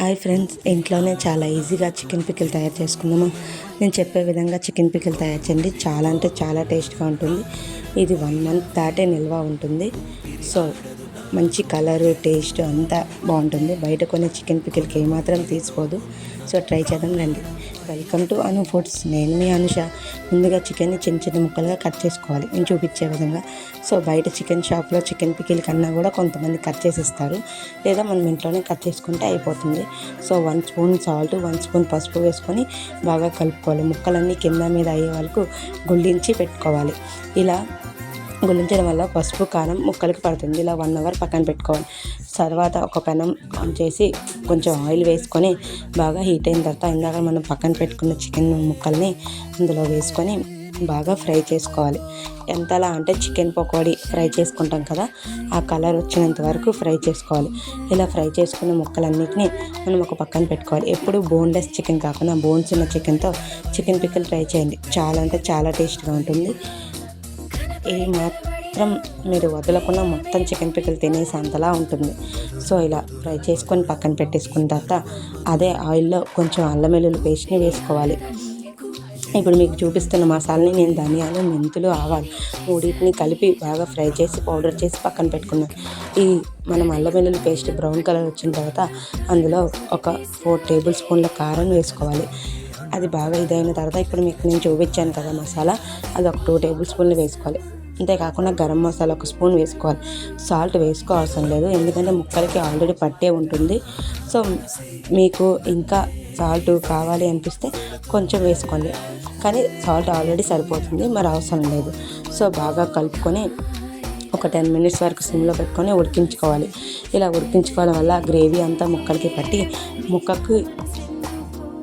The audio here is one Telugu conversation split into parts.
హాయ్ ఫ్రెండ్స్ ఇంట్లోనే చాలా ఈజీగా చికెన్ పికిల్ తయారు చేసుకుందాము? నేను చెప్పే విధంగా చికెన్ పికిల్ తయారు చేయండి. చాలా అంటే చాలా టేస్ట్గా ఉంటుంది. ఇది వన్ మంత్ దాటే నిల్వ ఉంటుంది. సో మంచి కలర్ టేస్ట్ అంతా బాగుంటుంది. బయట కొనే చికెన్ పికిల్కి ఏమాత్రం తీసిపోదు సో ట్రై చేద్దాం రండి. Welcome to Anu foods. నేను మీ అనుష. ముందుగా చికెన్ని చిన్న చిన్న ముక్కలుగా కట్ చేసుకోవాలి. నేను చూపించే విధంగా. సో బయట చికెన్ షాప్లో చికెన్ పికిల్ కన్నా కూడా కొంతమంది కట్ చేసి ఇస్తారు లేదా మనం ఇంట్లోనే కట్ చేసుకుంటే అయిపోతుంది. So one spoon salt one spoon పసుపు వేసుకొని బాగా కలుపుకోవాలి. ముక్కలన్నీ కింద మీద అయ్యే వరకు గుళ్ళించి పెట్టుకోవాలి. ఇలా గులించడం వల్ల పసుపు కారం ముక్కలకి పడుతుంది. ఇలా వన్ అవర్ పక్కన పెట్టుకోవాలి. తర్వాత ఒక పెనం ఆన్ చేసి కొంచెం ఆయిల్ వేసుకొని బాగా హీట్ అయిన తర్వాత ఇందాక మనం పక్కన పెట్టుకున్న చికెన్ ముక్కల్ని అందులో వేసుకొని బాగా ఫ్రై చేసుకోవాలి. ఎంతలా అంటే చికెన్ పకోడీ ఫ్రై చేసుకుంటాం కదా ఆ కలర్ వచ్చినంత వరకు ఫ్రై చేసుకోవాలి. ఇలా ఫ్రై చేసుకున్న ముక్కలన్నిటిని మనం ఒక పక్కన పెట్టుకోవాలి. ఎప్పుడు బోన్లెస్ చికెన్ కాకుండా బోన్స్ ఉన్న చికెన్తో చికెన్ పిక్కలు ట్రై చేయండి. చాలా అంటే చాలా టేస్ట్గా ఉంటుంది. ఏ మాత్రం మీరు వదలకుండా మొత్తం చికెన్ పిక్కలు తినేసి అంతలా ఉంటుంది. సో ఇలా ఫ్రై చేసుకొని పక్కన పెట్టేసుకున్న తర్వాత అదే ఆయిల్లో కొంచెం అల్లం వెల్లుల్లి పేస్ట్ని వేసుకోవాలి. ఇప్పుడు మీకు చూపిస్తున్న మసాలాని నేను ధనియాలు మెంతులు ఆవాలు మూడింటిని కలిపి బాగా ఫ్రై చేసి పౌడర్ చేసి పక్కన పెట్టుకున్నాను. ఈ మనం అల్లం వెల్లుల్లి పేస్ట్ బ్రౌన్ కలర్ వచ్చిన తర్వాత అందులో ఒక ఫోర్ టేబుల్ స్పూన్ల కారం వేసుకోవాలి. అది బాగా ఇదైన తర్వాత ఇప్పుడు మీకు నేను చూపించాను కదా మసాలా అది ఒక టూ టేబుల్ స్పూన్లు వేసుకోవాలి. అంతేకాకుండా గరం మసాలా ఒక స్పూన్ వేసుకోవాలి. సాల్ట్ వేసుకోవాల్సిన లేదు. ఎందుకంటే ముక్కలకి ఆల్రెడీ పట్టే ఉంటుంది. సో మీకు ఇంకా సాల్ట్ కావాలి అనిపిస్తే కొంచెం వేసుకోండి. కానీ సాల్ట్ ఆల్రెడీ సరిపోతుంది. మరి అవసరం లేదు. సో బాగా కలుపుకొని ఒక టెన్ మినిట్స్ వరకు సిమ్లో పెట్టుకొని ఉడికించుకోవాలి. ఇలా ఉడికించుకోవడం వల్ల గ్రేవీ అంతా ముక్కలకి పట్టి ముక్కకు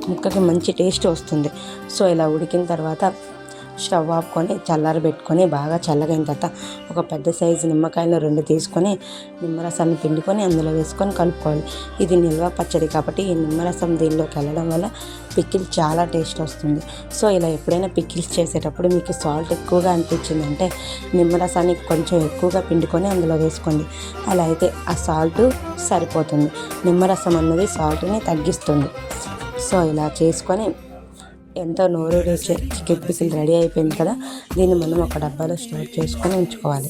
ముక్కకి మంచి టేస్ట్ వస్తుంది. సో ఇలా ఉడికిన తర్వాత స్టవ్ ఆపుకొని చల్లారబెట్టుకొని బాగా చల్లగైన తర్వాత ఒక పెద్ద సైజు నిమ్మకాయలు రెండు తీసుకొని నిమ్మరసాన్ని పిండుకొని అందులో వేసుకొని కలుపుకోవాలి. ఇది నిల్వ పచ్చడి కాబట్టి ఈ నిమ్మరసం దీనిలోకి వెళ్ళడం వల్ల పిక్కిల్ చాలా టేస్ట్ వస్తుంది. సో ఇలా ఎప్పుడైనా పిక్కిల్స్ చేసేటప్పుడు మీకు సాల్ట్ ఎక్కువగా అనిపించిందంటే నిమ్మరసాన్ని కొంచెం ఎక్కువగా పిండుకొని అందులో వేసుకోండి. అలా అయితే ఆ సాల్ట్ సరిపోతుంది. నిమ్మరసం అన్నది సాల్ట్ని తగ్గిస్తుంది. సో ఇలా చేసుకొని ఎంతో నోరు చికెన్ పీసులు రెడీ అయిపోయింది కదా. దీన్ని మనం ఒక డబ్బాలో స్టోర్ చేసుకొని ఉంచుకోవాలి.